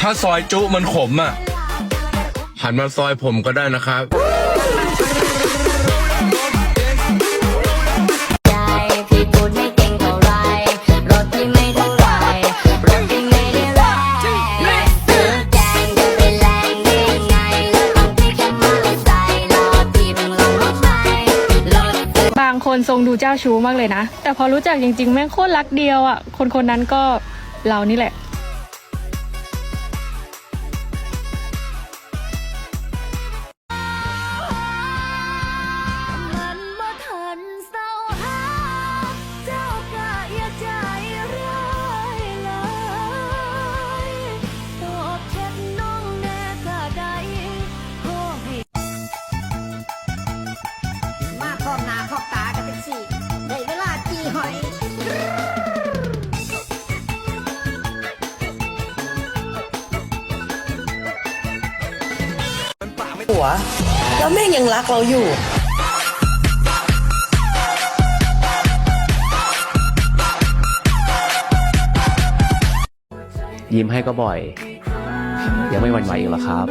ถ้าซอยจุมันขมอะ หันมาซอยผมก็ได้นะครับ บางคนทรงดูเจ้าชู้มากเลยนะ แต่พอรู้จักจริงๆ แม่งโคตรรักเดียวอะ คนคนนั้นก็เรานี่แหละ ว แล้วแม่งยังรักเราอยู่ยิ้มให้ก็บ่อย ยังไม่หวั่นไหวอีกเหรอครับ